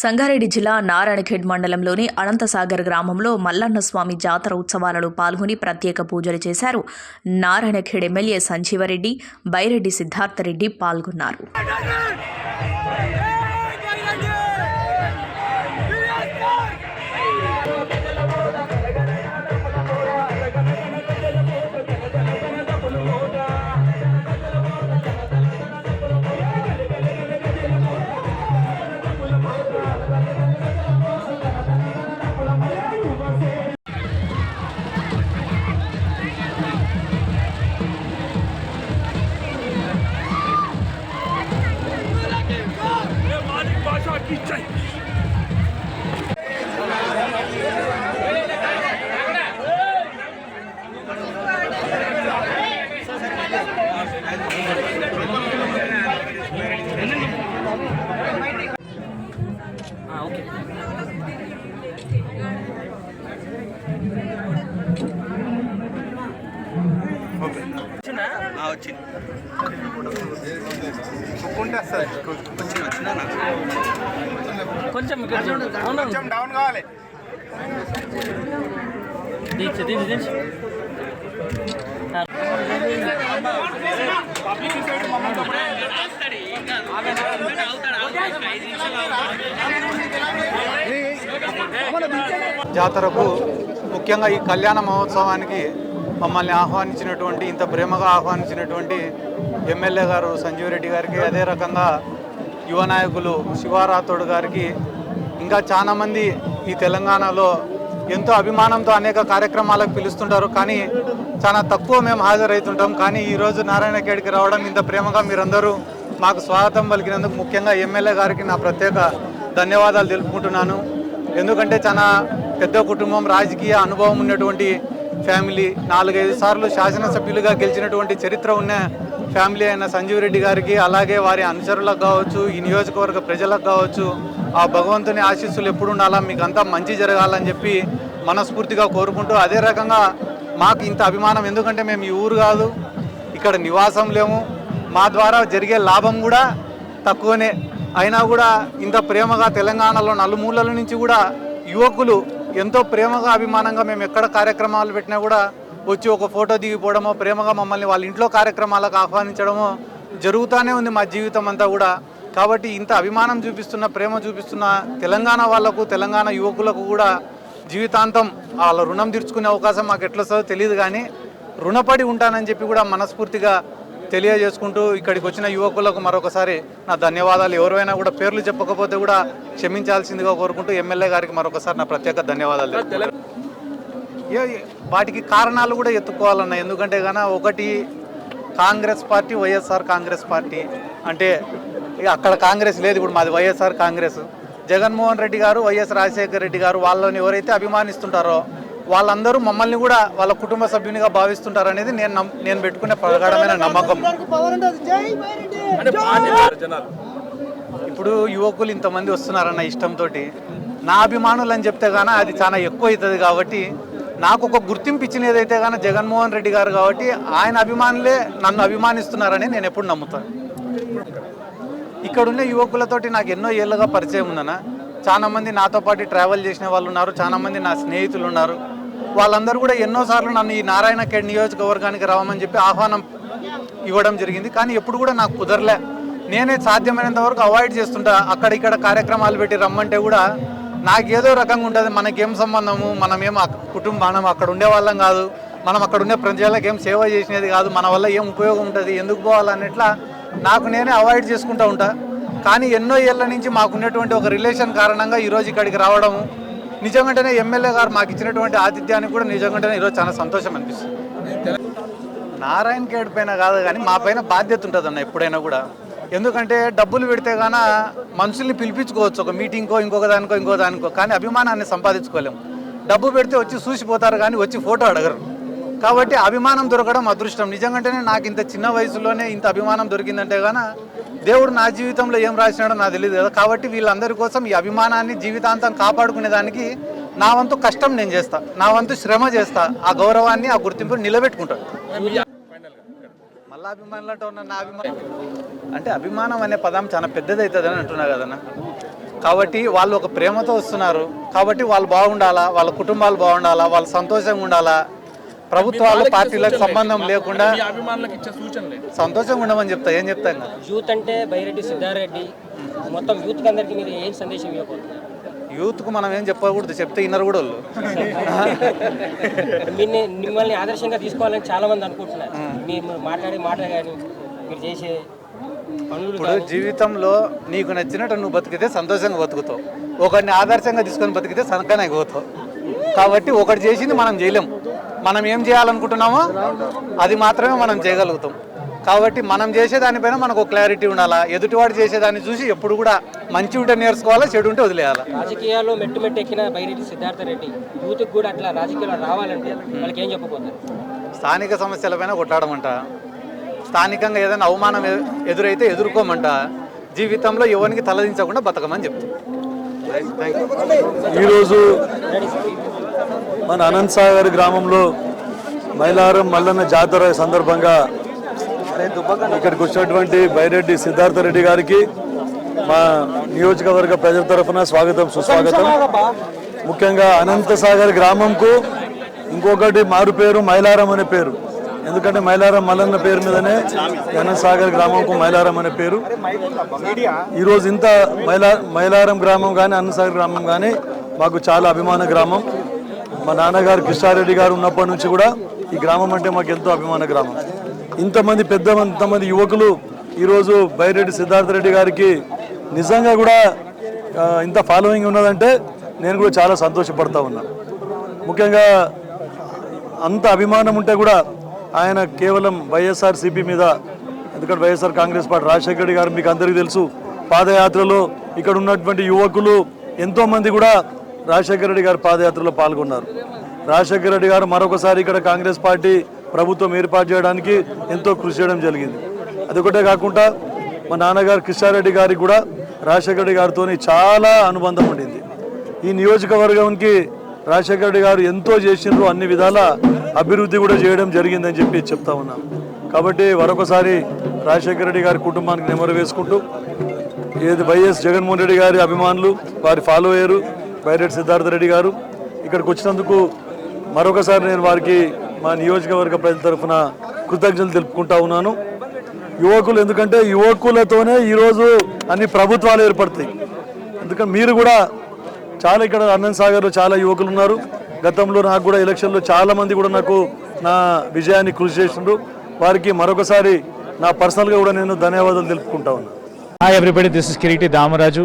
సంగారెడ్డి జిల్లా నారాయణఖేడ్ మండలంలోని అనంతసాగర్ గ్రామంలో మల్లన్న స్వామి జాతర ఉత్సవాలలో పాల్గొని ప్రత్యేక పూజలు చేశారు. నారాయణఖేడ్ ఎమ్మెల్యే సంజీవరెడ్డి బైరెడ్డి సిద్ధార్థరెడ్డి పాల్గొన్నారు. চাই Okay. వచ్చింది. కొంచెం కొంచెం డౌన్ కావాలి. జాతరకు ముఖ్యంగా ఈ కళ్యాణ మహోత్సవానికి మమ్మల్ని ఆహ్వానించినటువంటి ఇంత ప్రేమగా ఆహ్వానించినటువంటి ఎమ్మెల్యే గారు సంజీవ్ రెడ్డి గారికి అదే రకంగా యువ నాయకులు శివారాథోడ్ గారికి ఇంకా చాలామంది ఈ తెలంగాణలో ఎంతో అభిమానంతో అనేక కార్యక్రమాలకు పిలుస్తుంటారు. కానీ చాలా తక్కువ మేము హాజరవుతుంటాం. కానీ ఈరోజు నారాయణఖేడ్కి రావడం ఇంత ప్రేమగా మీరందరూ మాకు స్వాగతం పలికినందుకు ముఖ్యంగా ఎమ్మెల్యే గారికి నా ప్రత్యేక ధన్యవాదాలు తెలుపుకుంటున్నాను. ఎందుకంటే చాలా పెద్ద కుటుంబం రాజకీయ అనుభవం ఉన్నటువంటి ఫ్యామిలీ నాలుగైదు సార్లు శాసనసభ్యులుగా గెలిచినటువంటి చరిత్ర ఉన్న ఫ్యామిలీ అయిన సంజీవ్ రెడ్డి గారికి అలాగే వారి అనుచరులకు కావచ్చు ఈ నియోజకవర్గ ప్రజలకు కావచ్చు ఆ భగవంతుని ఆశీస్సులు ఎప్పుడు ఉండాలా మీకు అంతా మంచి జరగాలని చెప్పి మనస్ఫూర్తిగా కోరుకుంటూ అదే రకంగా మాకు ఇంత అభిమానం ఎందుకంటే మేము ఈ ఊరు కాదు ఇక్కడ నివాసం లేము. మా ద్వారా జరిగే లాభం కూడా తక్కువనే. అయినా కూడా ఇంత ప్రేమగా తెలంగాణలో నలుమూలల నుంచి కూడా యువకులు ఎంతో ప్రేమగా అభిమానంగా మేము ఎక్కడ కార్యక్రమాలు పెట్టినా కూడా వచ్చి ఒక ఫోటో దిగిపోవడమో ప్రేమగా మమ్మల్ని వాళ్ళ ఇంట్లో కార్యక్రమాలకు ఆహ్వానించడమో జరుగుతూనే ఉంది మా జీవితం అంతా కూడా. కాబట్టి ఇంత అభిమానం చూపిస్తున్న ప్రేమ చూపిస్తున్న తెలంగాణ వాళ్ళకు తెలంగాణ యువకులకు కూడా జీవితాంతం వాళ్ళ రుణం తీర్చుకునే అవకాశం మాకు ఎట్లొస్తుందో తెలియదు కానీ రుణపడి ఉంటానని చెప్పి కూడా మనస్ఫూర్తిగా తెలియజేసుకుంటూ ఇక్కడికి వచ్చిన యువకులకు మరొకసారి నా ధన్యవాదాలు. ఎవరైనా కూడా పేర్లు చెప్పకపోతే కూడా క్షమించాల్సిందిగా కోరుకుంటూ ఎమ్మెల్యే గారికి మరొకసారి నా ప్రత్యేక ధన్యవాదాలు ఏ- వాటికి కారణాలు కూడా ఎత్తుకోవాలన్న ఎందుకంటే గన ఒకటి కాంగ్రెస్ పార్టీ వైఎస్ఆర్ కాంగ్రెస్ పార్టీ. అంటే ఇక అక్కడ కాంగ్రెస్ లేదు ఇప్పుడు మాది వైఎస్ఆర్ కాంగ్రెస్. జగన్మోహన్ రెడ్డి గారు వైఎస్ రాజశేఖర రెడ్డి గారు వాళ్ళని ఎవరైతే అభిమానిస్తుంటారో వాళ్ళందరూ మమ్మల్ని కూడా వాళ్ళ కుటుంబ సభ్యునిగా భావిస్తుంటారు అనేది నేను నేను పెట్టుకునే ప్రగాఢమైన నమ్మకం. ఇప్పుడు యువకులు ఇంతమంది వస్తున్నారన్న ఇష్టంతో నా అభిమానులు అని చెప్తే గాన అది చాలా ఎక్కువ అవుతుంది కాబట్టి నాకు ఒక గుర్తింపు ఇచ్చినది అయితే గాన జగన్మోహన్ రెడ్డి గారు కాబట్టి ఆయన అభిమానులే నన్ను అభిమానిస్తున్నారని నేను ఎప్పుడు నమ్ముతాను ఇక్కడ ఉన్న యువకులతోటి నాకు ఎన్నో ఏళ్ళుగా పరిచయం ఉందన్న. చాలా మంది నాతో పాటు ట్రావెల్ చేసిన వాళ్ళు ఉన్నారు చాలా మంది నా స్నేహితులు ఉన్నారు. వాళ్ళందరూ కూడా ఎన్నోసార్లు నన్ను ఈ నారాయణ ఖేడ్ నియోజకవర్గానికి రావమని చెప్పి ఆహ్వానం ఇవ్వడం జరిగింది. కానీ ఎప్పుడు కూడా నాకు కుదరలే. నేనే సాధ్యమైనంత వరకు అవాయిడ్ చేస్తుంటా. అక్కడ ఇక్కడ కార్యక్రమాలు పెట్టి రమ్మంటే కూడా నాకేదో రకంగా ఉంటుంది మనకేం సంబంధము? మనమేం కుటుంబం మనం అక్కడ ఉండే వాళ్ళం కాదు. మనం అక్కడ ఉండే ప్రజలకు ఏం సేవ చేసినది కాదు. మన వల్ల ఏం ఉపయోగం ఉంటుంది? ఎందుకు పోవాలన్నట్లా నాకు నేనే అవాయిడ్ చేసుకుంటూ ఉంటా. కానీ ఎన్నో ఏళ్ళ నుంచి మాకున్నటువంటి ఒక రిలేషన్ కారణంగా ఈరోజు ఇక్కడికి రావడము నిజంగానే ఎమ్మెల్యే గారు మాకు ఇచ్చినటువంటి ఆతిథ్యానికి కూడా నిజంగానే ఈరోజు చాలా సంతోషం అనిపిస్తుంది. నారాయణ ఖేడ్ పైన కాదు కానీ మా పైన బాధ్యత ఉంటుంది అన్న ఎప్పుడైనా కూడా. ఎందుకంటే డబ్బులు పెడితే గాన మనుషుల్ని పిలిపించుకోవచ్చు. ఒక మీటింగ్కో ఇంకొక దానికో ఇంకో దానికో. కానీ అభిమానాన్ని సంపాదించుకోలేము. డబ్బు పెడితే వచ్చి చూసిపోతారు కానీ వచ్చి ఫోటో అడగరు. కాబట్టి అభిమానం దొరకడం అదృష్టం. నిజంగానే నాకు ఇంత చిన్న వయసులోనే ఇంత అభిమానం దొరికిందంటే గాన దేవుడు నా జీవితంలో ఏం రాసినాడో నాకు తెలియదు కదా. కాబట్టి వీళ్ళందరి కోసం ఈ అభిమానాన్ని జీవితాంతం కాపాడుకునే దానికి నా వంతు కష్టం నేను చేస్తా. నా వంతు శ్రమ చేస్తా. ఆ గౌరవాన్ని ఆ గుర్తింపు నిలబెట్టుకుంటాను. మళ్ళా అభిమానులు అంటే ఉన్న నా అభిమానం. అంటే అభిమానం అనే పదం చాలా పెద్దది అవుతుంది అని అంటున్నా కదన్నా. కాబట్టి వాళ్ళు ఒక ప్రేమతో వస్తున్నారు. కాబట్టి వాళ్ళు బాగుండాలా? వాళ్ళ కుటుంబాలు బాగుండాలా? వాళ్ళు సంతోషంగా ఉండాలా? ప్రభుత్వాలు పార్టీలకు సంబంధం లేకుండా మీ అభిమానులకు ఇచ్చే సూచనలే సంతోషంగా ఉండమని చెప్తా ఏం చెప్తాం కదా యూత్ అంటే బైరెడ్డి సిద్ధారెడ్డి మొత్తం యూత్ అందరికి మీరు ఏం సందేశం ఇవ్వకూడదు? యూత్కు మనం ఏం చెప్పకూడదు చెప్తే ఇన్నర్ కూడా వాళ్ళు. మిమ్మల్ని మిమ్మల్ని ఆదర్శంగా తీసుకోవాలని చాలా మంది అనుకుంటున్నారు మీరు మాట్లాడే మాటలు కానీ మీరు చేసే ఇప్పుడు జీవితంలో నీకు నచ్చినట్టు నువ్వు బతికితే సంతోషంగా బతుకుతావు. ఒకరిని ఆదర్శంగా తీసుకొని బతికితే సనకనే పోతావు కాబట్టి ఒకటి చేసింది మనం చేయలేం. మనం ఏం చేయాలనుకుంటున్నామో అది మాత్రమే మనం చేయగలుగుతాం. కాబట్టి మనం చేసే దానిపైన మనకు ఒక క్లారిటీ ఉండాలా? ఎదుటివాడు చేసేదాన్ని చూసి ఎప్పుడు కూడా మంచి ఉంటే నేర్చుకోవాలా చెడు ఉంటే వదిలేయాలా? రాజకీయాల్లో మెట్టు మెట్టు ఎక్కిన బైరెడ్డి సిద్ధార్థ రెడ్డి యూత్కి కూడా అట్లా రాజకీయాల్లో రావాలంటే వాళ్ళకి ఏం చెప్పబోతారు? స్థానిక సమస్యలపైన కొట్లాడమంట. స్థానికంగా ఏదైనా అవమానం ఎదురైతే ఎదుర్కోమంట. జీవితంలో ఎవరికి తలదించకుండా బతకమని చెప్తాం ఈరోజు మన అనంత్ సాగర్ గ్రామంలో మైలారం మల్లన్న జాతర సందర్భంగా ఇక్కడికి వచ్చినటువంటి బైరెడ్డి సిద్ధార్థ రెడ్డి గారికి మా నియోజకవర్గ ప్రజల తరఫున స్వాగతం సుస్వాగతం. ముఖ్యంగా అనంత సాగర్ గ్రామంకు ఇంకొకటి మారు పేరు మైలారం అనే పేరు. ఎందుకంటే మైలారం మల్లన్న పేరు మీదనే అనంత సాగర్ గ్రామంకు మైలారం అనే పేరు. ఈరోజు ఇంత మైలా మైలారం గ్రామం కానీ అన్నసాగర్ గ్రామం కానీ మాకు చాలా అభిమాన గ్రామం. మా నాన్నగారు కృష్ణారెడ్డి గారు ఉన్నప్పటి నుంచి కూడా ఈ గ్రామం అంటే మాకు ఎంతో అభిమాన గ్రామం. ఇంతమంది పెద్ద ఇంతమంది యువకులు ఈరోజు బైరెడ్డి సిద్ధార్థ రెడ్డి గారికి నిజంగా కూడా ఇంత ఫాలోయింగ్ ఉన్నదంటే నేను కూడా చాలా సంతోషపడతా ఉన్నా. ముఖ్యంగా అంత అభిమానం ఉంటే కూడా ఆయన కేవలం వైఎస్ఆర్ సిపి మీద ఎందుకంటే YSR Congress party Rajasekhara Reddy గారు మీకు అందరికీ తెలుసు పాదయాత్రలో ఇక్కడ ఉన్నటువంటి యువకులు ఎంతోమంది కూడా రాజశేఖర రెడ్డి గారు పాదయాత్రలో పాల్గొన్నారు. రాజశేఖర రెడ్డి గారు మరొకసారి ఇక్కడ కాంగ్రెస్ పార్టీ ప్రభుత్వం ఏర్పాటు చేయడానికి ఎంతో కృషి చేయడం జరిగింది. అదొకటే కాకుండా మా నాన్నగారు కిషారెడ్డి గారికి కూడా రాజశేఖర రెడ్డి గారితో చాలా అనుబంధం ఉండింది. ఈ నియోజకవర్గానికి రాజశేఖర రెడ్డి గారు ఎంతో చేసిండ్రు అన్ని విధాల అభివృద్ధి కూడా చేయడం జరిగిందని చెప్పి చెప్తా ఉన్నాం. కాబట్టి మరొకసారి రాజశేఖర రెడ్డి గారి కుటుంబానికి నెమరు వేసుకుంటూ ఏది వైఎస్ జగన్మోహన్ రెడ్డి గారి అభిమానులు వారి ఫాలో పైరెట్ సిద్ధార్థ రెడ్డి గారు. ఇక్కడికి వచ్చినందుకు మరొకసారి నేను వారికి మా నియోజకవర్గ ప్రజల తరఫున కృతజ్ఞతలు తెలుపుకుంటా ఉన్నాను. యువకులు ఎందుకంటే యువకులతోనే ఈరోజు అన్ని ప్రభుత్వాలు ఏర్పడతాయి. ఎందుకంటే మీరు కూడా చాలా ఇక్కడ అనంత్ సాగర్లో చాలా యువకులు ఉన్నారు. గతంలో నాకు కూడా ఎలక్షన్లో చాలామంది కూడా నాకు నా విజయాన్ని కృషి చేసిండ్రు. వారికి మరొకసారి నా పర్సనల్గా కూడా నేను ధన్యవాదాలు తెలుపుకుంటా ఉన్నాను hi everybody this is Kireeti Damaraju